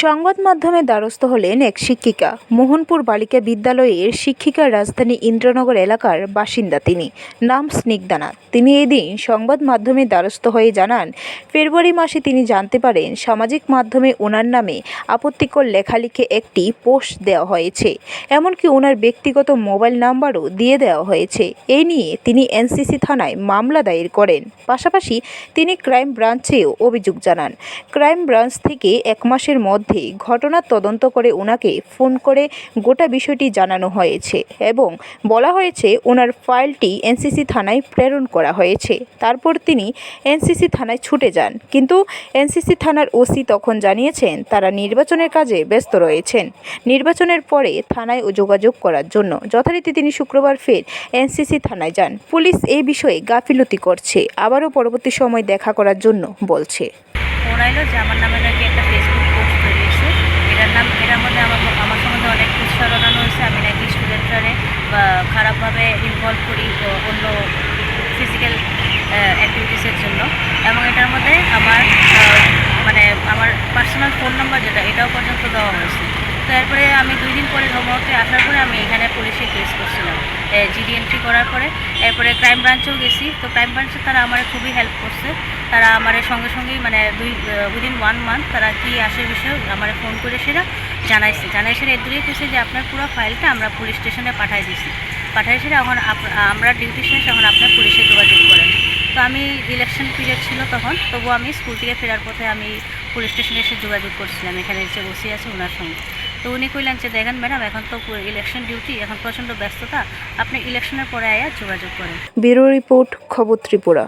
সংবাদ মাধ্যমে দ্বারস্থ হলেন এক শিক্ষিকা। মোহনপুর বালিকা বিদ্যালয়ের শিক্ষিকা রাজধানী ইন্দ্রনগর এলাকার বাসিন্দা তিনি। নাম স্নিগ্ধানাথ তিনি এদিন সংবাদ মাধ্যমে দ্বারস্থ হয়ে জানান, ফেব্রুয়ারি মাসে তিনি জানতে পারেন সামাজিক মাধ্যমে ওনার নামে আপত্তিকর লেখালেখি একটি পোস্ট দেওয়া হয়েছে। এমনকি ওনার ব্যক্তিগত মোবাইল নাম্বারও দিয়ে দেওয়া হয়েছে। এই নিয়ে তিনি এনসিসি থানায় মামলা দায়ের করেন। পাশাপাশি তিনি ক্রাইম ব্রাঞ্চেও অভিযোগ জানান। ক্রাইম ব্রাঞ্চ থেকে এক মাসের মধ্যে ঘটনার তদন্ত করে ওনাকে ফোন করে গোটা বিষয়টি জানানো হয়েছে এবং বলা হয়েছে ওনার ফাইলটি এনসিসি থানায় প্রেরণ করা হয়েছে। তারপর তিনি এনসিসি থানায় ছুটে যান। কিন্তু এনসিসি থানার ওসি তখন জানিয়েছেন, তারা নির্বাচনের কাজে ব্যস্ত রয়েছেন। নির্বাচনের পরে থানায় যোগাযোগ করার জন্য যথারীতি তিনি শুক্রবার ফের এনসিসি থানায় যান। পুলিশ এই বিষয়ে গাফিলতি করছে। আবারও পরবর্তী সময় দেখা করার জন্য বলছে। ফোন আইলো যে আমার নামে নাকি একটা ফেসবুক পোস্ট বেরিয়েছে এটার নাম এটার মধ্যে আমার আমার সম্বন্ধে অনেক কিছু ছড়ানো হয়েছে আমি নাকি স্টুডেন্টরা বা খারাপভাবে ইনভলভ করি অন্য ফিজিক্যাল অ্যাক্টিভিটিসের জন্য। এবং এটার মধ্যে আমার মানে আমার পার্সোনাল ফোন নাম্বার যেটা, এটাও পর্যন্ত দেওয়া হয়েছে। তো এরপরে আমি দুই দিন পরে হোমওয়ার্কে আসার পরে আমি এখানে পুলিশে কেস করছিলাম। জিডি এন্ট্রি করার পরে। এরপরে ক্রাইম ব্রাঞ্চেও গেছি। তো ক্রাইম ব্রাঞ্চে তারা আমার খুবই হেল্প করছে। তারা আমার সঙ্গে সঙ্গেই মানে দুই উইদিন ওয়ান মান্থ তারা কি আসে বিষয়ে আমার ফোন করে সেটা জানাইছে। জানাই সেটা এর দূরেই কেছে যে আপনার পুরো ফাইলটা আমরা পুলিশ স্টেশনে পাঠাই দিছি পাঠাই সেটা এখন আমরা ডিউটি শেষ, এখন আপনার পুলিশে যোগাযোগ করেন। তো আমি ইলেকশন পিরিয়ড ছিল তখন, তবু আমি স্কুল থেকে ফেরার পথে আমি পুলিশ স্টেশনে এসে যোগাযোগ করছিলাম, এখানে যে বসে আছে ওনার সঙ্গে। তো উনি কইলেন যে, দেখেন ম্যাডাম এখন তো ইলেকশন ডিউটি এখন প্রচণ্ড ব্যস্ততা, আপনি ইলেকশনের পরে আয়া যোগাযোগ করেন। ব্যুরো রিপোর্ট খবর ত্রিপুরা।